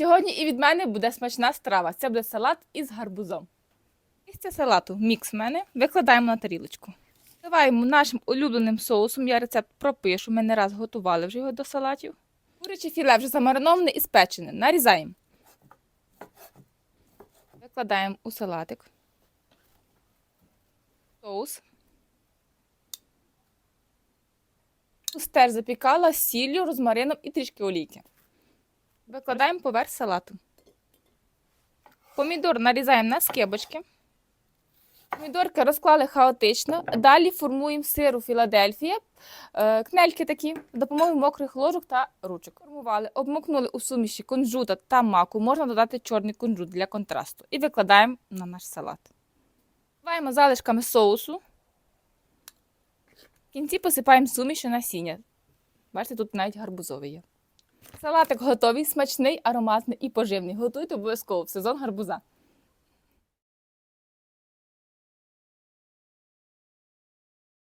Сьогодні і від мене буде смачна страва. Це буде салат із гарбузом. Місце салату мікс в мене викладаємо на тарілочку. Вливаємо нашим улюбленим соусом. Я рецепт пропишу. Ми не раз готували вже його до салатів. Куряче філе вже замариноване і спечене. Нарізаємо. Викладаємо у салатик. Соус. Соус запікала з сіллю, розмарином і трішки олійки. Викладаємо поверх салату. Помідор нарізаємо на скибочки. Помідорки розклали хаотично. Далі формуємо сиру Філадельфія, е, кнельки такі, допомогою мокрих ложок та ручок. Формували, обмокнули у суміші кунжута та маку. Можна додати чорний кунжут для контрасту. І викладаємо на наш салат. Вливаємо залишками соусу. В кінці посипаємо суміші насіння. Бачите, тут навіть гарбузовий є. Салатик готовий, смачний, ароматний і поживний. Готуйте обов'язково в сезон гарбуза.